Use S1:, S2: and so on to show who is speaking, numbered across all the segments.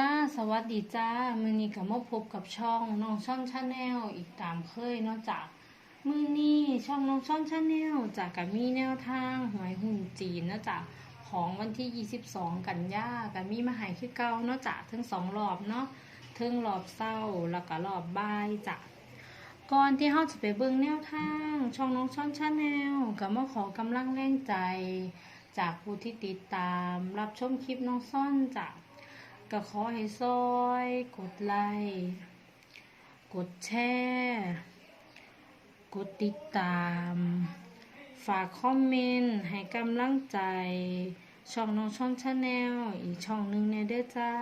S1: จ้าสวัสดีจ้ามือนี้ก็มาพบกับช่องน้องช่อนชาแนลอีกตามเคยนอกจากมือนี้ช่องน้องช่อนชาแนลจากกับมีแนวทางหวยหุ่นจีนนอกจากของวันที่ 22 กันยากับมีมาหายคือเก่านอกจากทั้งสองรอบเนาะทั้งรอบเศร้าแล้วก็รอบบ่ายจ้ะก่อนที่เราจะไปเบิ่งแนวทาง ช่องน้องช่อนชาแนลก็มาขอกำลังแรงใจ จากผู้ที่ติดตามรับชมคลิปน้องซ่อนจาก ก็ขอให้ซอย กดไลค์กดแชร์กดติดตาม ฝากคอมเมนต์ให้กำลังใจ ช่องน้องช่องชาแนลอีกช่องหนึ่งในเด้อจ้า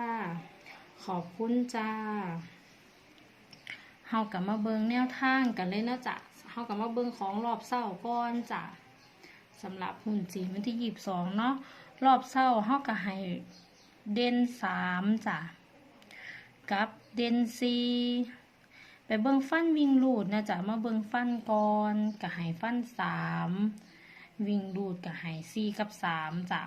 S1: ขอบคุณจ้าเฮากลับมาเบิงแนวทางกันเลยนะจ๊ะเฮากลับมาเบิงของรอบเศร้าก่อนจ้ะสำหรับหุ่นจีนวันที่ยีบสองเนาะรอบเศร้าเฮาก็ให้ เด่นสามจ้ะ กับเด่นสี่ไปเบิ่งฟันวิ่งลูดนะจ๊ะมาเบิ่งฟันก่อนก็ให้ฟันสามวิ่งลูดก็ให้สี่กับสามจ้ะ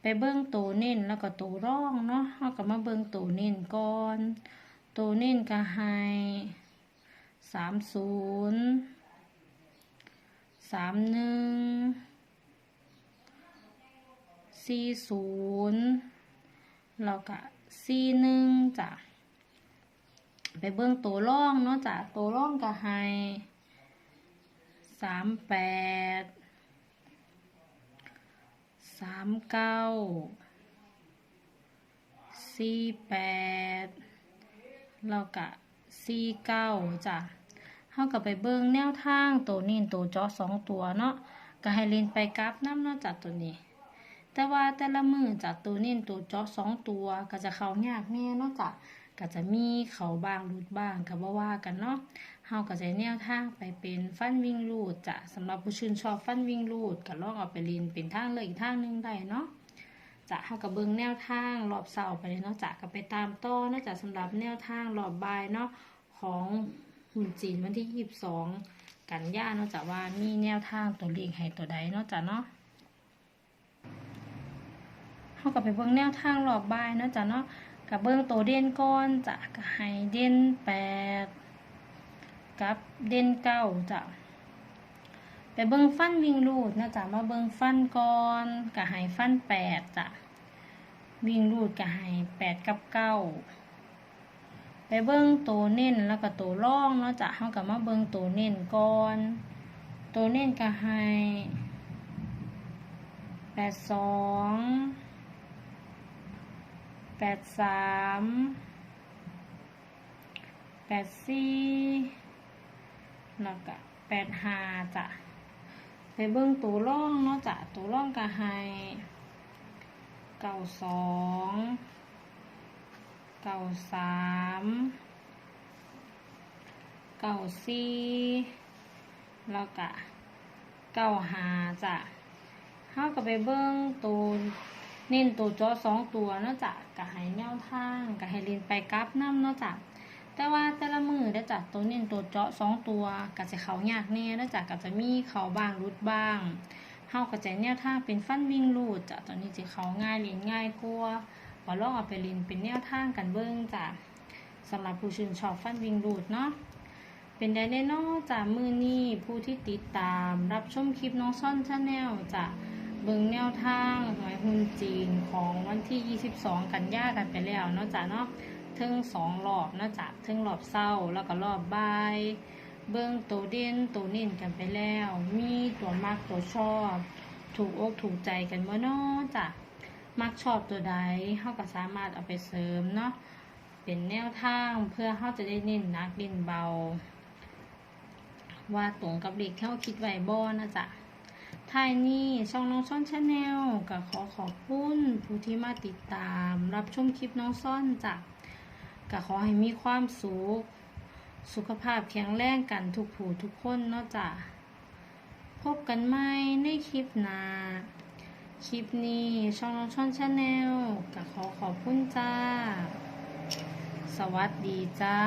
S1: ไปเบิ่งตัวเน้นแล้วก็ตัวร่องเนาะเฮาก็มาเบิ่งตัวเน้นก่อนตัวเน้นก็ให้สามศูนย์สามหนึ่งสี่ศูนย์ แล้วก็สี่หนึ่งจ้ะไปเบิ่งตัวร่องเนาะจ้ะตัวร่องก็ให้สามแปดสามเก้าสี่แปดแล้วก็สี่เก้าจ้ะเฮาก็ไปเบิ่งแนวทางตัวนี้ตัวจอสองตัวเนาะก็ให้เล่นไปกราฟน้ำเนาะจ้ะตัวนี้ แต่ว่าแต่ละมือจากตัวเน้นตัวเจาะสองตัวก็จะเข้ายากแน่นาะจ้ะก็จะมีเขาบางรูดบ้างก็บ่ว่ากันเนาะเฮาก็จะแนวทางไปเป็นฟันวิ่งรูดจะสำหรับผู้ชื่นชอบฟันวิ่งรูดก็ลองเอาไปเรียนเป็นทางเลยอีกทางหนึงได้เนาะจะเฮาก็เบิ่งแนวทางรอบเสาร์ไปเลยเนาะจะก็ไปตามต่อเนาะจ้ะสำหรับแนวทางรอบบ่ายเนาะของหุ่นจีนวันที่ 22 กันยาเนาะจะว่ามีแนวทางตัวเลขให้ตัวใดเนาะจ้ะเนาะ เขากับไปเบิ่งแนวทางรอบบ่ายเนาะจ้ะเนาะกับเบิ่งตัวเด่นก่อนจ้ะก็ให้เด่นแปดกับเด่นเก้าจ้ะไปเบิ่งฟันวิ่งรูดเนาะจ้ะมาเบิ่งฟันก่อนก็ให้ฟันแปดจ้ะวิ่งรูดก็ให้แปดกับเก้าไปเบิ่งตัวเน้นแล้วก็ตัวร่องเนาะจ้ะเขากับมาเบิ่งตัวเน้นก่อน ตัวเน้นก็ให้แปดสอง แปดสามแปดสี่แล้วก็แปดห้าจ้ะไปเบิ้งตัวร่องเนาะจ้ะตัวร่องก็ให้เก้าสองเก้าสามเก้าสี่แล้วก็เก้าห้าจ้ะเฮาก็ไปเบิ้งตัว เน้นตัวจอสองตัวนาะจ้ะก็ให้แนวทางก็ให้เรียนไปกราฟน้ำนาะจ้ะแต่ว่าแต่ละมือได้จ้ะตัวเน้นตัวเจาะสองตัวก็จะเขายากแน่นาะจ้ะก็จะมีเขาบางรุดบ้างเฮาก็จะแนวทางเป็นฟันวิ่งรูดจ้ะตอนนี้จะเขาง่ายเรียนง่ายกว่าก็ลองเอาไปเรียนเป็นแนวทางกันเบิ้งจ้ะสำหรับผู้ชื่นชอบฟันวิ่งรูดเนาะเป็นได้แน่นอนจ้ะมือนี้ผู้ที่ติดตามรับชมคลิปน้องซ่อนชาแนลจ้ะ เบิ่งแนวทางหวยหุ้นจีนของวันที่ 22 กันยากันไปแล้วเนาะจ้ะเนาะเทิงสองรอบเนาะจ้ะเทิงรอบเศร้าแล้วก็รอบบ่าย เบิ่งตัวเด่นตัวเน้นกันไปแล้ว มีตัวมักตัวชอบ ถูกอกถูกใจกันบ่เนาะจ้ะมักชอบตัวใดเฮาก็สามารถเอาไปเสริมเนาะเป็นแนวทางเพื่อเฮาจะได้เน้นนักเน้นเบา ว่าตรงกับเด็กที่เฮาคิดไว้บ่นะจ๊ะ ทายนี้ช่องน้องซ่อนชาแนลก็ขอขอบคุณผู้ที่มาติดตาม รับชมคลิปน้องซ่อนจ้ะก็ขอให้มีความสุขสุขภาพแข็งแรงกันทุกผู้ทุกคนเนาะจ้ะพบกันใหม่ในคลิปหน้าคลิปนี้ช่องน้องซ่อนชาแนลก็ขอขอบคุณจ้า สวัสดีจ้า